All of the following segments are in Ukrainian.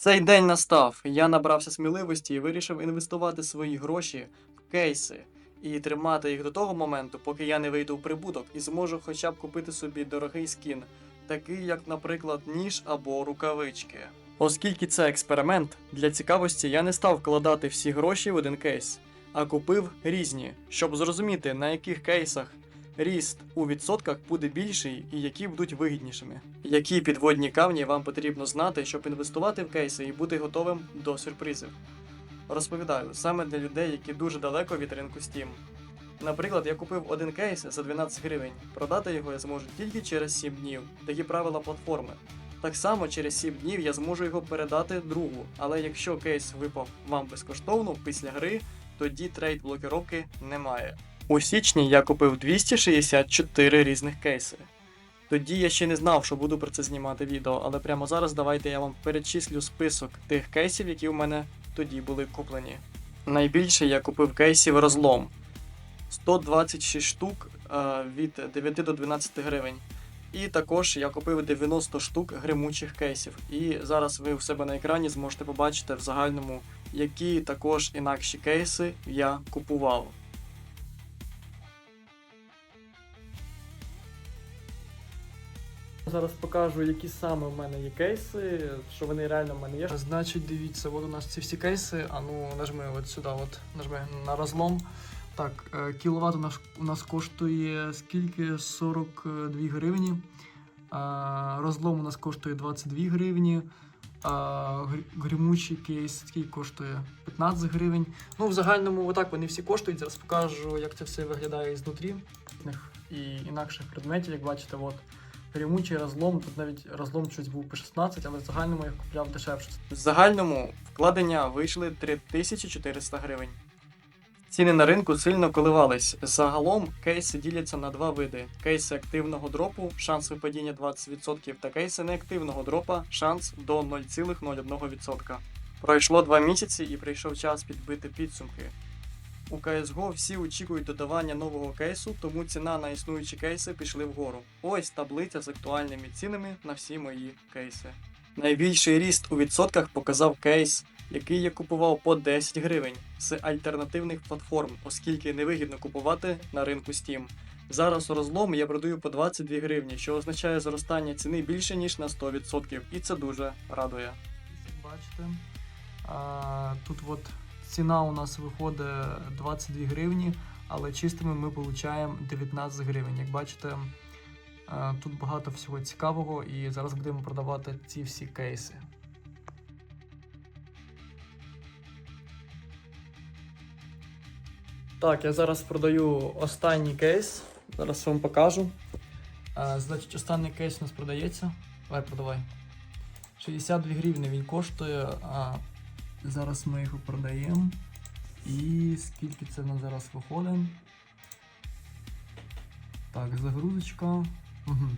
Цей день настав. Я набрався сміливості і вирішив інвестувати свої гроші в кейси і тримати їх до того моменту, поки я не вийду в прибуток і зможу хоча б купити собі дорогий скін, такий як, наприклад, ніж або рукавички. Оскільки це експеримент, для цікавості я не став вкладати всі гроші в один кейс, а купив різні, щоб зрозуміти, на яких кейсах ріст у відсотках буде більший і які будуть вигіднішими. Які підводні камні вам потрібно знати, щоб інвестувати в кейси і бути готовим до сюрпризів. Розповідаю саме для людей, які дуже далеко від ринку Steam. Наприклад, я купив один кейс за 12 гривень. Продати його я зможу тільки через 7 днів. Такі правила платформи. Так само через 7 днів я зможу його передати другу, але якщо кейс випав вам безкоштовно після гри, тоді трейд блокировки немає. У січні я купив 264 різних кейси. Тоді я ще не знав, що буду про це знімати відео, але прямо зараз давайте я вам перечислю список тих кейсів, які у мене тоді були куплені. Найбільше я купив кейсів розлом 126 штук е, від 9 до 12 гривень. І також я купив 90 штук гримучих кейсів. І зараз ви у себе на екрані зможете побачити в загальному, які також інакші кейси я купував. Зараз покажу, які саме в мене є кейси, що вони реально в мене є. Значить, дивіться, от у нас ці всі кейси. А ну нажми от сюди, от нажми на розлом. Так, е, кіловат у нас, у нас коштує скільки? 42 гривні. Розлом у нас коштує 22 гривні. А, гр- кейс скільки коштує 15 гривень. Ну, в загальному, отак вони всі коштують. Зараз покажу, як це все виглядає різних і інакших предметів, як бачите, от. Гримучий розлом, тут навіть розлом щось був по 16, але в загальному я купляв дешевше. В загальному вкладення вийшли 3400 гривень. Ціни на ринку сильно коливались. Загалом кейси діляться на два види: кейси активного дропу, шанс випадіння 20%, та кейси неактивного дропа, шанс до 0,01%. Пройшло два місяці і прийшов час підбити підсумки. У CSGO всі очікують додавання нового кейсу, тому ціна на існуючі кейси пішли вгору. Ось таблиця з актуальними цінами на всі мої кейси. Найбільший ріст у відсотках показав кейс, який я купував по 10 гривень з альтернативних платформ, оскільки невигідно купувати на ринку Steam. Зараз розлом я продаю по 22 гривні, що означає зростання ціни більше ніж на 100%, і це дуже радує. Бачите, а, тут от ціна у нас виходить 22 гривні, але чистими ми отримуємо 19 гривень. Як бачите, тут багато всього цікавого, і зараз будемо продавати ці всі кейси. Так, я зараз продаю останній кейс. Зараз вам покажу. А, значить, останній кейс у нас продається. Давай, продавай. 62 гривні він коштує. Зараз ми його продаємо. І скільки це на зараз виходить? Так, загрузочка. Угу.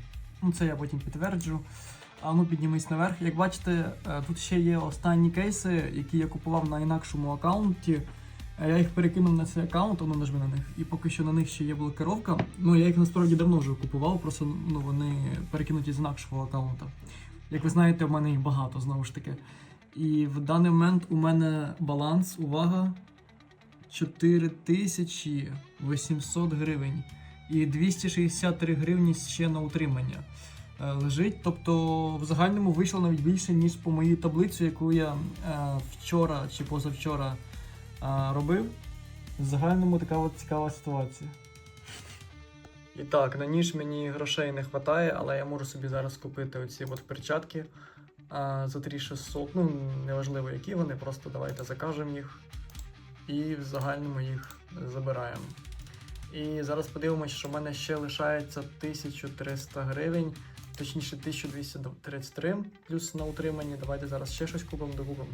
Ну, це я потім підтверджу. А ну піднімись наверх. Як бачите, е, тут ще є останні кейси, які я купував на інакшому аккаунті. Е, Я їх перекинув на цей аккаунт, ну нажми на них. І поки що на них ще є блокировка. Ну я їх насправді давно вже купував, просто ну, вони перекинуті з інакшого аккаунта. Як ви знаєте, в мене їх багато знову ж таки. І в даний момент у мене баланс, увага, 4800 гривень. І 263 гривні ще на утримання е, лежить. Тобто в загальному вийшло навіть більше, ніж по моїй таблиці, яку я е, вчора чи позавчора е, робив. В загальному така от цікава ситуація. І так, на ніж мені грошей не вистачає, але я можу собі зараз купити оці от перчатки за 3600. Ну, неважливо, які вони, просто давайте закажемо їх і в загальному їх забираємо. І зараз подивимося, що в мене ще лишається 1300 гривень, точніше 1233 плюс на утриманні. Давайте зараз ще щось купимо докупимо.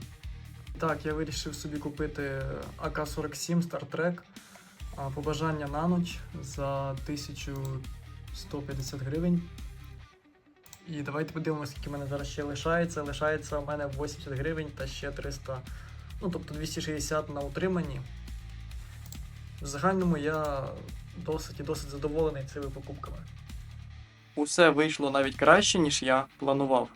Так, я вирішив собі купити АК-47 Star Trek. Побажання на ніч за 1150 гривень. І давайте подивимося, скільки в мене зараз ще лишається. Лишається у мене 80 гривень та ще 300, ну тобто 260 на утриманні. В загальному я досить і досить задоволений цими покупками. Усе вийшло навіть краще, ніж я планував.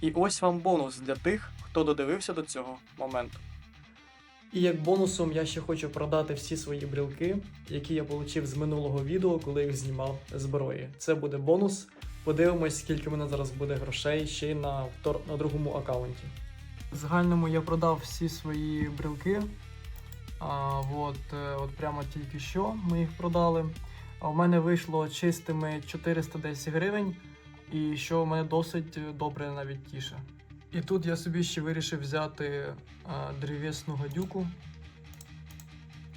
І ось вам бонус для тих, хто додивився до цього моменту. І як бонусом я ще хочу продати всі свої брілки, які я отримав з минулого відео, коли їх знімав зброї. Це буде бонус. Подивимось, скільки в мене зараз буде грошей ще й на, на другому аккаунті. В загальному я продав всі свої брілки. А, от, е, от прямо тільки що ми їх продали. А в мене вийшло чистими 410 гривень, і що мене досить добре навіть тіше. І тут я собі ще вирішив взяти а, древесну гадюку.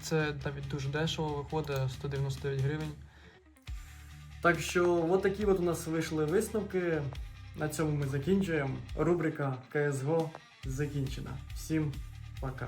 Це навіть дуже дешево виходить 199 гривень. Так що, от такі от у нас вийшли висновки. На цьому ми закінчуємо. Рубрика КСГО закінчена. Всім пока.